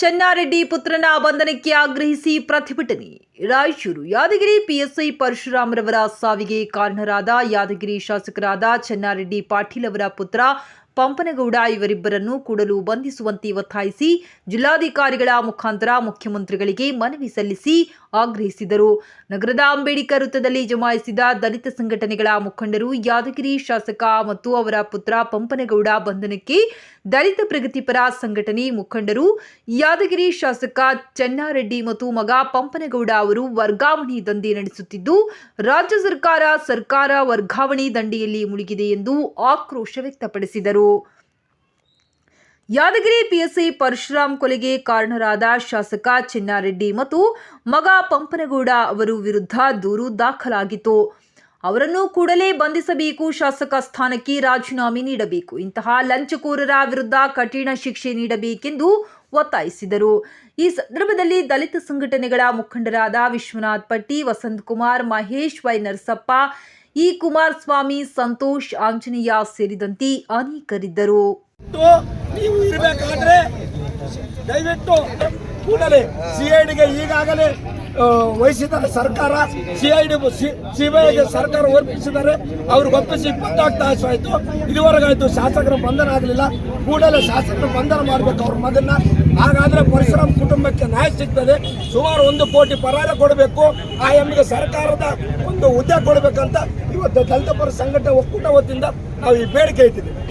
ಚೆನ್ನಾರೆಡ್ಡಿ ಪುತ್ರನ ಬಂಧನಕ್ಕೆ ಆಗ್ರಹಿಸಿ ಪ್ರತಿಭಟನೆ. ರಾಯಚೂರು ಯಾದಗಿರಿ ಪಿಎಸ್ಐ ಪರಶುರಾಮರವರ ಸಾವಿಗೆ ಕಾರಣರಾದ ಯಾದಗಿರಿ ಶಾಸಕರಾದ ಚೆನ್ನಾರೆಡ್ಡಿ ಪಾಟೀಲ್ ಅವರ ಪುತ್ರ ಪಂಪನಗೌಡ ಇವರಿಬ್ಬರನ್ನು ಕೂಡಲು ಬಂಧಿಸುವಂತೆ ಒತ್ತಾಯಿಸಿ ಜಿಲ್ಲಾಧಿಕಾರಿಗಳ ಮುಖಾಂತರ ಮುಖ್ಯಮಂತ್ರಿಗಳಿಗೆ ಮನವಿ ಸಲ್ಲಿಸಿ ಆಗ್ರಹಿಸಿದರು. ನಗರದ ಅಂಬೇಡ್ಕರ್ ವೃತ್ತದಲ್ಲಿ ಜಮಾಯಿಸಿದ ದಲಿತ ಸಂಘಟನೆಗಳ ಮುಖಂಡರು ಯಾದಗಿರಿ ಶಾಸಕ ಮತ್ತು ಅವರ ಪುತ್ರ ಪಂಪನಗೌಡ ಬಂಧನಕ್ಕೆ ದಲಿತ ಪ್ರಗತಿಪರ ಸಂಘಟನೆ ಮುಖಂಡರು, ಯಾದಗಿರಿ ಶಾಸಕ ಚೆನ್ನಾರೆಡ್ಡಿ ಮತ್ತು ಮಗ ಪಂಪನಗೌಡ ಅವರು ವರ್ಗಾವಣೆ ದಂಧೆ ನಡೆಸುತ್ತಿದ್ದು, ರಾಜ್ಯ ಸರ್ಕಾರ ಸರ್ಕಾರ ವರ್ಗಾವಣೆ ದಂಡೆಯಲ್ಲಿ ಮುಳುಗಿದೆ ಎಂದು ಆಕ್ರೋಶ ವ್ಯಕ್ತಪಡಿಸಿದರು. ಯಾದಗಿರಿ ಪಿಎಸ್ಸಿ ಪರಶುರಾಮ್ ಕೊಲೆಗೆ ಕಾರಣರಾದ ಶಾಸಕ ಚಿನ್ನಾರೆಡ್ಡಿ ಮತ್ತು ಮಗ ಪಂಪನಗೌಡ ಅವರು ವಿರುದ್ಧ ದೂರು ದಾಖಲಾಗಿತ್ತು. ಅವರನ್ನು ಕೂಡಲೇ ಬಂಧಿಸಬೇಕು, ಶಾಸಕ ಸ್ಥಾನಕ್ಕೆ ರಾಜೀನಾಮೆ ನೀಡಬೇಕು. ಇಂತಹ ಲಂಚಕೋರರ ವಿರುದ್ಧ ಕಠಿಣ ಶಿಕ್ಷೆ ನೀಡಬೇಕೆಂದು ಒತ್ತಾಯಿಸಿದರು. ಈ ಸಂದರ್ಭದಲ್ಲಿ ದಲಿತ ಸಂಘಟನೆಗಳ ಮುಖಂಡರಾದ ವಿಶ್ವನಾಥ್ ಪಟ್ಟಿ ವಸಂತ್ ಕುಮಾರ್ ಮಹೇಶ್, ವೈ ನರಸಪ್ಪ ಇ ಕುಮಾರಸ್ವಾಮಿ, ಸಂತೋಷ್, ಆಂಜನೇಯ ಸೇರಿದಂತೆ ಅನೇಕರಿದ್ದರು. ನೀವು ಇರಬೇಕಾದ್ರೆ ದಯವಿಟ್ಟು ಕೂಡಲೇ ಸಿಐಡಿಗೆ ಈಗಾಗಲೇ ವಹಿಸಿದ್ದಾರೆ ಸರ್ಕಾರ ಸಿಐಡಿ ಸಿಬಿಐಗೆ ಸರ್ಕಾರ ಒಪ್ಪಿಸಿದ್ದಾರೆ ಅವ್ರಿಗೆ ಒಪ್ಪಿಸಿ ಇಪ್ಪತ್ನಾಲ್ಕು ತಾಸು ಆಯಿತು. ಇದುವರೆಗಾಯ್ತು ಶಾಸಕರ ಬಂಧನ ಆಗಲಿಲ್ಲ. ಕೂಡಲೇ ಶಾಸಕರು ಬಂಧನ ಮಾಡಬೇಕು ಅವ್ರ ಮಗನ್ನ. ಹಾಗಾದರೆ ಪರಿಶ್ರಮ ಕುಟುಂಬಕ್ಕೆ ನ್ಯಾಯ ಸಿಗ್ತದೆ. ಸುಮಾರು ಒಂದು ಕೋಟಿ ಪರಾರ ಕೊಡಬೇಕು. ಆ ಎಮ್ಗೆ ಸರ್ಕಾರದ ಒಂದು ಹುದ್ದೆ ಕೊಡಬೇಕಂತ ದಲಿತ ಪರ ಸಂಘಟನೆ ಒಕ್ಕೂಟ ವತಿಯಿಂದ ನಾವು ಈ ಬೇಡಿಕೆ ಇಟ್ಟಿದ್ದೀವಿ.